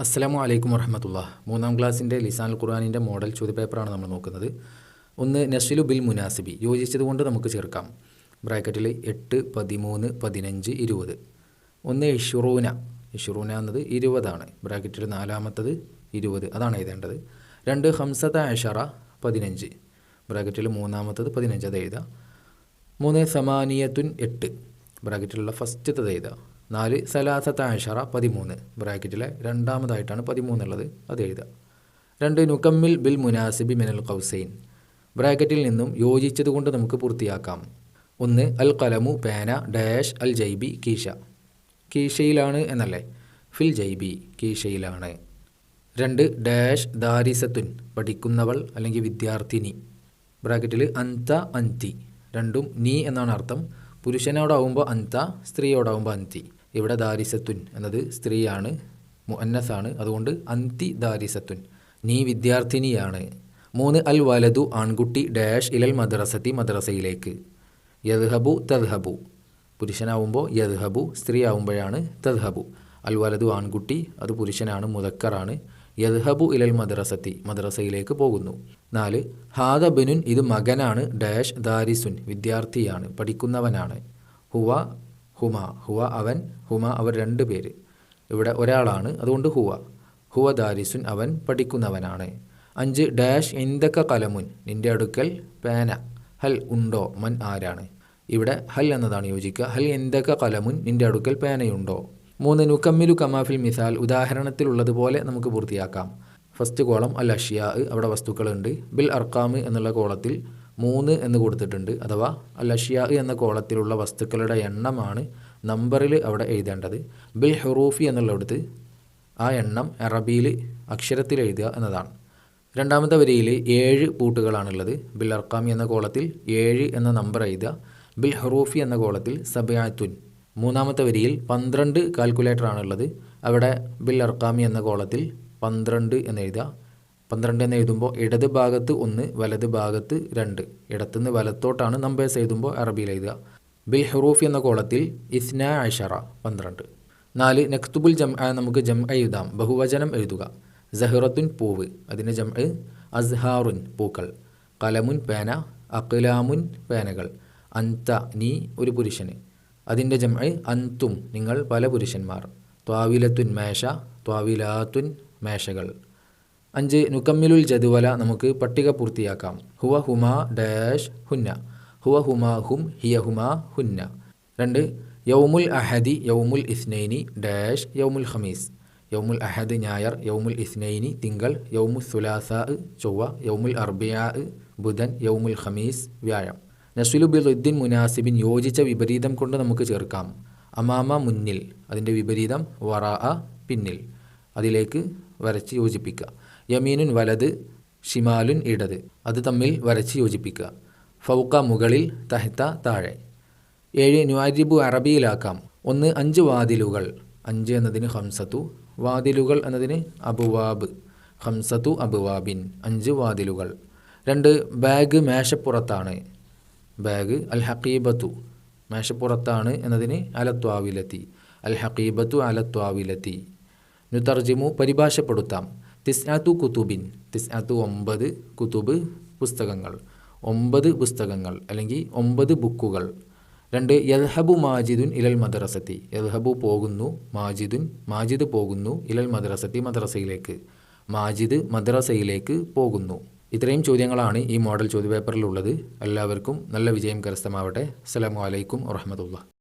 അസ്സലാമു അലൈക്കും വറഹമത്തുള്ള മൂന്നാം ക്ലാസ്സിന്റെ ലിസാൻ ഖുർആാനിന്റെ മോഡൽ ചോദ്യപേപ്പറാണ് നമ്മൾ നോക്കുന്നത്. ഒന്ന് നഷിലു ബിൽ മുനാസിബി. യോജിച്ചതുകൊണ്ട് നമുക്ക് ചേർക്കാം. ബ്രാക്കറ്റിൽ എട്ട് പതിമൂന്ന് പതിനഞ്ച് ഇരുപത്. ഒന്ന് ഇഷുറൂന. ഇഷുറൂന എന്നത് ഇരുപതാണ്. ബ്രാക്കറ്റിൽ നാലാമത്തത് ഇരുപത്. അതാണ് എഴുതേണ്ടത്. രണ്ട് ഹംസത അഷറ പതിനഞ്ച്. ബ്രാക്കറ്റിൽ മൂന്നാമത്തത് പതിനഞ്ച് അത് എഴുതാം. മൂന്ന് സമാനിയത്തുൻ എട്ട്. ബ്രാക്കറ്റിലുള്ള ഫസ്റ്റത്തത് എഴുതുക നാല് സലാസത്ത അഷറ പതിമൂന്ന്. ബ്രാക്കറ്റിലെ രണ്ടാമതായിട്ടാണ് പതിമൂന്നുള്ളത് അത് എഴുതുക. രണ്ട് നുക്കമ്മിൽ ബിൽ മുനാസിബി മിനൽ കൗസൈൻ ബ്രാക്കറ്റിൽ നിന്നും യോജിച്ചതുകൊണ്ട് നമുക്ക് പൂർത്തിയാക്കാം. ഒന്ന് അൽ കലമു പേന ഡാഷ് അൽ ജൈബി കീഷ കീഷയിലാണ് എന്നല്ലേ? ഫിൽ ജൈബി കീഷയിലാണ് രണ്ട് ഡാഷ് ദാരിസത്തുൻ പഠിക്കുന്നവൾ അല്ലെങ്കിൽ വിദ്യാർത്ഥിനി. ബ്രാക്കറ്റിൽ അന്ത അന്തി രണ്ടും നീ എന്നാണ് അർത്ഥം. പുരുഷനോടാവുമ്പോൾ അന്ത സ്ത്രീയോടാവുമ്പോൾ അന്തി ഇവിടെ ദാരിസത്തുൻ എന്നത് സ്ത്രീയാണ് മുഅന്നസാണ്. അതുകൊണ്ട് അന്തി ദാരിസത്തുൻ നീ വിദ്യാർത്ഥിനിയാണ്. മൂന്ന് അൽ വലതു ആൺകുട്ടി ഡാഷ് ഇലൽ മദ്രസത്തി മദ്രസയിലേക്ക്. യദ്ഹബു തദ്ഹബു. പുരുഷനാവുമ്പോൾ യദ്ഹബു സ്ത്രീ ആവുമ്പോഴാണ് തദ്ഹബു. അൽ വലതു ആൺകുട്ടി അത് പുരുഷനാണ് മുതക്കറാണ് യദ്ഹബു ഇലൽ മദ്രസത്തി മദ്രസയിലേക്ക് പോകുന്നു. നാല് ഹാദ ബിനുൻ ഇത് മകനാണ്. ഡാഷ് ദാരിസുൻ വിദ്യാർത്ഥിയാണ് പഠിക്കുന്നവനാണ്. ഹുവ ഹുമ ഹുവ അവൻ ഹുമ അവർ രണ്ട് പേര്. ഇവിടെ ഒരാളാണ് അതുകൊണ്ട് ഹുവ. ഹുവ ദാരിസുൻ അവൻ പഠിക്കുന്നവനാണ്. അഞ്ച് ഡാഷ് എന്തൊക്കെ കലമുൻ നിന്റെ അടുക്കൽ പേന. ഹൽ ഉണ്ടോ മൻ ആരാണ്? ഇവിടെ ഹൽ എന്നതാണ് യോജിക്കുക. ഹൽ എന്തൊക്കെ കലമുൻ നിന്റെ അടുക്കൽ പേനയുണ്ടോ? മൂന്ന് നുക്കമ്മിലു കമാഫിൽ മിസാൽ ഉദാഹരണത്തിലുള്ളതുപോലെ നമുക്ക് പൂർത്തിയാക്കാം. ഫസ്റ്റ് കോളം അൽ അഷിയ അവിടെ വസ്തുക്കളുണ്ട്. ബിൽ അർക്കാമ് എന്നുള്ള കോളത്തിൽ മൂന്ന് എന്ന് കൊടുത്തിട്ടുണ്ട്. അഥവാ അലഷ്യ എന്ന കോളത്തിലുള്ള വസ്തുക്കളുടെ എണ്ണമാണ് നമ്പറിൽ അവിടെ എഴുതേണ്ടത്. ബിൽ ഹുറൂഫി എന്നുള്ളിടത്ത് ആ എണ്ണം അറബിയിൽ അക്ഷരത്തിൽ എഴുതുക എന്നതാണ്. രണ്ടാമത്തെ വരിയിൽ ഏഴ് പൂട്ടുകളാണുള്ളത്. ബിൽ അർക്കാമി എന്ന കോളത്തിൽ ഏഴ് എന്ന നമ്പർ എഴുതുക. ബിൽ ഹറൂഫി എന്ന കോളത്തിൽ സബയാത്തുൻ. മൂന്നാമത്തെ വരിയിൽ പന്ത്രണ്ട് കാൽക്കുലേറ്ററാണുള്ളത്. അവിടെ ബിൽ അർക്കാമി എന്ന കോളത്തിൽ പന്ത്രണ്ട് എന്ന് എഴുതുക. പന്ത്രണ്ട് എന്ന് എഴുതുമ്പോൾ ഇടത് ഭാഗത്ത് ഒന്ന് വലത് ഭാഗത്ത് രണ്ട്. ഇടത്തുനിന്ന് വലത്തോട്ടാണ് നമ്പേഴ്സ് എഴുതുമ്പോൾ അറബിയിൽ എഴുതുക. ബിൽ ഹെറൂഫ് എന്ന കോളത്തിൽ ഇസ്ന അഷറ പന്ത്രണ്ട്. നാല് നക്തുബുൽ ജം നമുക്ക് ജം എഴുതാം. ബഹുവചനം എഴുതുക. സഹിറത്തുൻ പൂവ് അതിന്റെ ജം അസ്ഹാറുൻ പൂക്കൾ. കലമുൻ പേന അഖിലാമുൻ പേനകൾ. അന്ത നീ ഒരു പുരുഷന്. അതിന്റെ ജം അന്തും നിങ്ങൾ പല പുരുഷന്മാർ. ത്വാവിലത്തുൻ മേശ ത്വാവിലാത്തുൻ മേശകൾ. അഞ്ച് നുക്കമ്മിലുൽ ജതുവല നമുക്ക് പട്ടിക പൂർത്തിയാക്കാം. ഹുവ ഹുമ ഡാഷ് ഹുന്ന. ഹുവ ഹുമ ഹും ഹിയ ഹുമ ഹുന്ന. രണ്ട് യൗമുൽ അഹദി യൗമുൽ ഇസ്നൈനി ഡാഷ് യൗമുൽ ഖമീസ്. യൗമുൽ അഹദ് ഞായർ യൗമുൽ ഇസ്നൈനി തിങ്കൾ യൗമുൽ സുലാസ ചൊവ്വ യൗമുൽ അർബിയ ബുധൻ യൗമുൽ ഖമീസ് വ്യാഴം. നസ്വിലു ബിറുദ്ദീൻ മുനാസിബിൻ യോജിച്ച വിപരീതം കൊണ്ട് നമുക്ക് ചേർക്കാം. അമാമ മുന്നിൽ അതിന്റെ വിപരീതം വറ പിന്നിൽ. അതിലേക്ക് വരച്ച് യോജിപ്പിക്കുക. യമീനുൻ വലത് ഷിമാലുൻ ഇടത്. അത് തമ്മിൽ വരച്ച് യോജിപ്പിക്കുക. ഫൗക്ക മുകളിൽ തഹത്ത താഴെ. ഏഴ് ന്വാരിബു അറബിയിലാക്കാം. ഒന്ന് അഞ്ച് വാതിലുകൾ. അഞ്ച് എന്നതിന് ഹംസത്തു വാതിലുകൾ എന്നതിന് അബുവാബ്. ഹംസത്തു അബുവാബിൻ. അഞ്ച് വാതിലുകൾ. രണ്ട് ബാഗ് മേശപ്പുറത്താണ്. ബാഗ് അൽ ഹക്കീബത്തു മേശപ്പുറത്താണ് എന്നതിന് അലത്വാവിലെത്തി. അൽ ഹക്കീബത്തു അലത്വാവിലെത്തി. നുതർജിമു പരിഭാഷപ്പെടുത്താം. തിസ്നാത്തു കുത്തുബിൻ തിസ്നാത്തു ഒമ്പത് കുത്തുബ് പുസ്തകങ്ങൾ. ഒമ്പത് പുസ്തകങ്ങൾ അല്ലെങ്കിൽ ഒമ്പത് ബുക്കുകൾ. രണ്ട് യൽഹബു മാജിദുൻ ഇലൽ മദ്രസത്തി. യൽഹബു പോകുന്നു മാജിദുൻ മാജിദ് പോകുന്നു ഇലൽ മദ്രസത്തി മദ്രസയിലേക്ക്. മാജിദ് മദ്രസയിലേക്ക് പോകുന്നു. ഇത്രയും ചോദ്യങ്ങളാണ് ഈ മോഡൽ ചോദ്യപേപ്പറിലുള്ളത്. എല്ലാവർക്കും നല്ല വിജയം കരസ്ഥമാവട്ടെ. അസ്സാം വലൈക്കും വറഹമത്തുള്ള